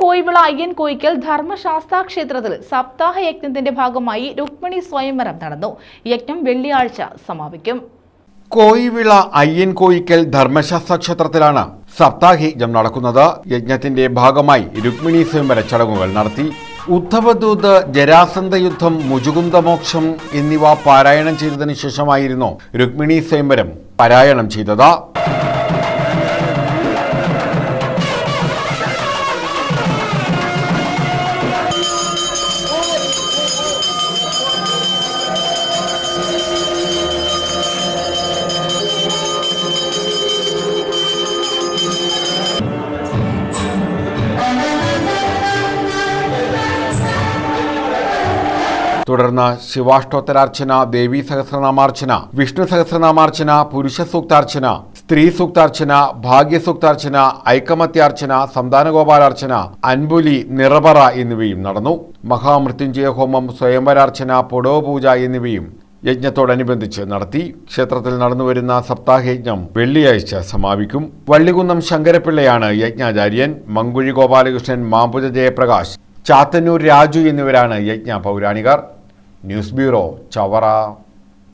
കോയിവിള അയ്യൻ കോയിക്കൽ ധർമ്മശാസ്ത്ര ക്ഷേത്രത്തിൽ സപ്താഹ യജ്ഞത്തിന്റെ ഭാഗമായി രുക്മിണി സ്വയംവരം നടന്നു. യജ്ഞം വെള്ളിയാഴ്ച സമാപിക്കും. കോയിവിള അയ്യൻ കോയിക്കൽ ധർമ്മശാസ്ത്ര ക്ഷേത്രത്തിലാണ് സപ്താഹയജ്ഞം നടക്കുന്നത്. യജ്ഞത്തിന്റെ ഭാഗമായി രുക്മിണി സ്വയംവര ചടങ്ങുകൾ നടത്തി. ഉദ്ധവദൂത് ജരാസന്ധ യുദ്ധം മുജുകുന്ദമോക്ഷം എന്നിവ പാരായണം ചെയ്തതിനു ശേഷമായിരുന്നു രുക്മിണി സ്വയംവരം പാരായണം ചെയ്തത്. തുടർന്ന് ശിവാഷ്ടോത്തരാർച്ചന ദേവീ സഹസ്രനാമാർച്ചന വിഷ്ണു സഹസ്രനാമാർച്ചന പുരുഷ സൂക്താർച്ചന സ്ത്രീ സൂക്താർച്ചന ഭാഗ്യ സൂക്താർച്ചന ഐക്കമത്യാർച്ചന സന്താനഗോപാലാർച്ചന അൻപുലി നിറപറ എന്നിവയും നടന്നു. മഹാമൃത്യുഞ്ജയ ഹോമം സ്വയംവരാർച്ചന പൊടോ പൂജ എന്നിവയും യജ്ഞത്തോടനുബന്ധിച്ച് നടത്തി. ക്ഷേത്രത്തിൽ നടന്നുവരുന്ന സപ്താഹയജ്ഞം വെള്ളിയാഴ്ച സമാപിക്കും. വള്ളികുന്നം ശങ്കരപിള്ളയാണ് യജ്ഞാചാര്യൻ. മങ്കുഴി ഗോപാലകൃഷ്ണൻ മാമ്പുജ ജയപ്രകാശ് ചാത്തന്നൂർ രാജു എന്നിവരാണ് യജ്ഞ പൗരാണികർ ന്യൂസ് ബ്യൂറോ ചവറ.